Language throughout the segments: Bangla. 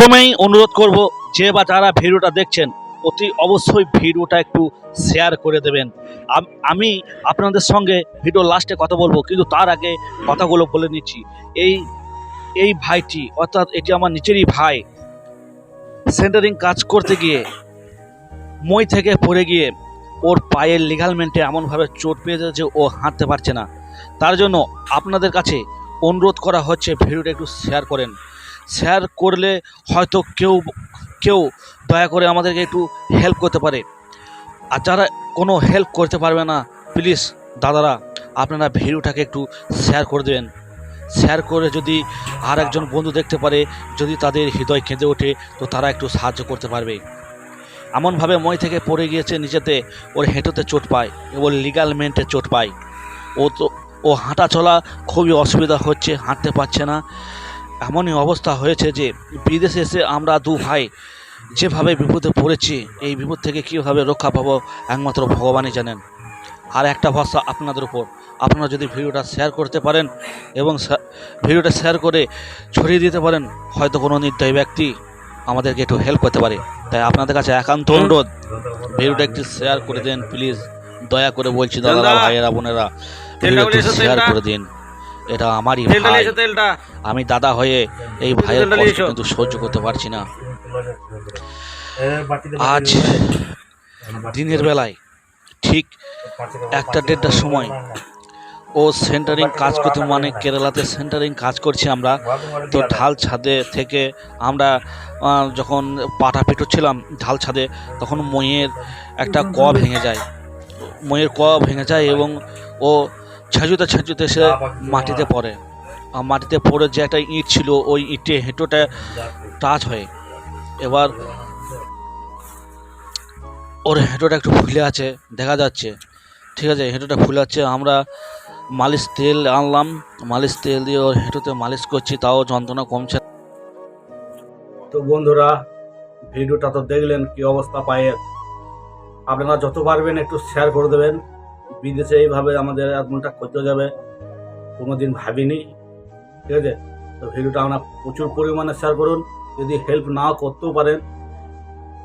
প্রথমেই অনুরোধ করব যে বা যারা ভিডিওটা দেখছেন, অতি অবশ্যই ভিডিওটা একটু শেয়ার করে দেবেন। আমি আপনাদের সঙ্গে ভিডিও লাস্টে কথা বলব, কিন্তু তার আগে কথাগুলো বলে নিচ্ছি। এই এই ভাইটি, অর্থাৎ এটি আমার নিচেরই ভাই সেন্টারিং কাজ করতে গিয়ে, মই থেকে পড়ে গিয়ে ওর পায়ের লিগালমেন্টে এমনভাবে চোট পেয়েছে যে ও হাঁটতে পারছে না। তার জন্য আপনাদের কাছে অনুরোধ করা হচ্ছে, ভিডিওটা একটু শেয়ার করেন। শেয়ার করলে হয়তো কেউ কেউ দয়া করে আমাদেরকে একটু হেল্প করতে পারে। আর যারা কোনো হেল্প করতে পারবে না প্লিজ দাদারা, আপনারা ভিডিওটাকে একটু শেয়ার করে দেবেন। শেয়ার করে যদি আর একজন বন্ধু দেখতে পারে, যদি তাদের হৃদয় কেঁদে ওঠে, তো তারা একটু সাহায্য করতে পারবে। এমনভাবে মই থেকে পড়ে গিয়েছে নিচেতে ওর হেঁটোতে চোট পায়, এবং লিগালমেন্টে চোট পায়। ও তো, ও হাঁটা চলা খুবই অসুবিধা হচ্ছে, হাঁটতে পারছে না। এমনই অবস্থা হয়েছে যে বিদেশে এসে আমরা দু ভাই যেভাবে বিপদে পড়েছি এই বিপদ থেকে কীভাবে রক্ষা পাবো একমাত্র ভগবানই জানেন। আর একটা ভরসা আপনাদের উপর। আপনারা যদি ভিডিওটা শেয়ার করতে পারেন এবং ভিডিওটা শেয়ার করে ছড়িয়ে দিতে পারেন হয়তো কোনো নির্দয় ব্যক্তি আমাদেরকে একটু হেল্প করতে পারে। তাই আপনাদের কাছে একান্ত অনুরোধ ভিডিওটা একটু শেয়ার করে দেন প্লিজ দয়া করে বলছি দাদারা ভাইয়েরা বোনেরা তেলটা ভিডিও একটু শেয়ার করে দিন। এটা আমারই ভাই। আমি দাদা হয়ে এই ভাইয়ের কষ্ট কিন্তু সহ্য করতে পারছি না। আজ আজ দিনের বেলায় ঠিক একটা দেড়টার সময় ও সেন্টারিং কাজ করতে মানে কেরালাতে সেন্টারিং কাজ করছি আমরা। তো ঢাল ছাদে থেকে আমরা যখন পাটা পেটোচ্ছিলাম ঢাল ছাদে তখন মইয়ের একটা ক ভেঙে যায়। মইয়ের ক ভেঙে যায় এবং ও ছেঁচুতে ছেঁচুতে সে মাটিতে পড়ে। আর মাটিতে পড়ে যে একটা ইঁট ছিল ওই ইঁটে হেঁটোটা টাচ হয়। এবার ওর হেঁটোটা একটু ফুলে আছে দেখা যাচ্ছে। ঠিক আছে হেঁটোটা ফুলে আছে। আমরা মালিশ তেল আনলাম। মালিশ তেল দিয়ে ওর হেঁটোতে মালিশ করছি তাও যন্ত্রণা কমছে তো বন্ধুরা ভিডিওটা তো দেখলেন কি অবস্থা পায়ের। আপনারা যত পারবেন একটু শেয়ার করে দেবেন। বিদেশে এইভাবে আমাদের এমনটা করতে যাবে কোনো দিন ভাবিনি। ঠিক আছে? তো ভিডিওটা আপনারা প্রচুর পরিমাণে শেয়ার করুন। যদি হেল্প নাও করতেও পারেন,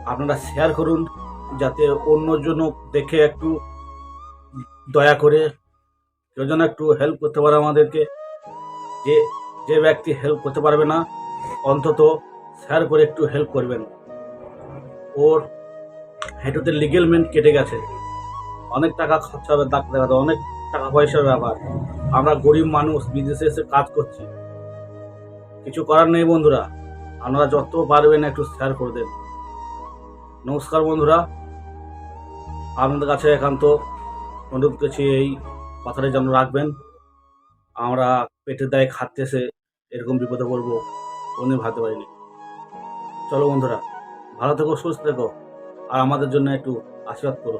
আপনারা শেয়ার করুন, যাতে অন্যজন দেখে একটু দয়া করে কেউ যেন একটু হেল্প করতে পারে আমাদেরকে। যে যে ব্যক্তি হেল্প করতে পারবে না, অন্তত শেয়ার করে একটু হেল্প করবেন। ওর হেঁটুতে লিগেলমেন্ট কেটে গেছে। অনেক টাকা খরচা হবে ডাক্তার দেখাতে অনেক টাকা পয়সার ব্যাপার। আমরা গরিব মানুষ, বিদেশে এসে কাজ করছি। কিছু করার নেই বন্ধুরা। আপনারা যত পারবেন একটু শেয়ার করে দেন। নমস্কার বন্ধুরা। আপনাদের কাছে একান্ত অনুরোধ করছি এই কথাটা যেন রাখবেন। আমরা পেটের দায়ে এসে এরকম বিপদে পড়ব, কোনোদিন ভাবতে পারিনি। চলো বন্ধুরা, ভালো থেকো, সুস্থ থেকো। আর আমাদের জন্য একটু আশীর্বাদ করো।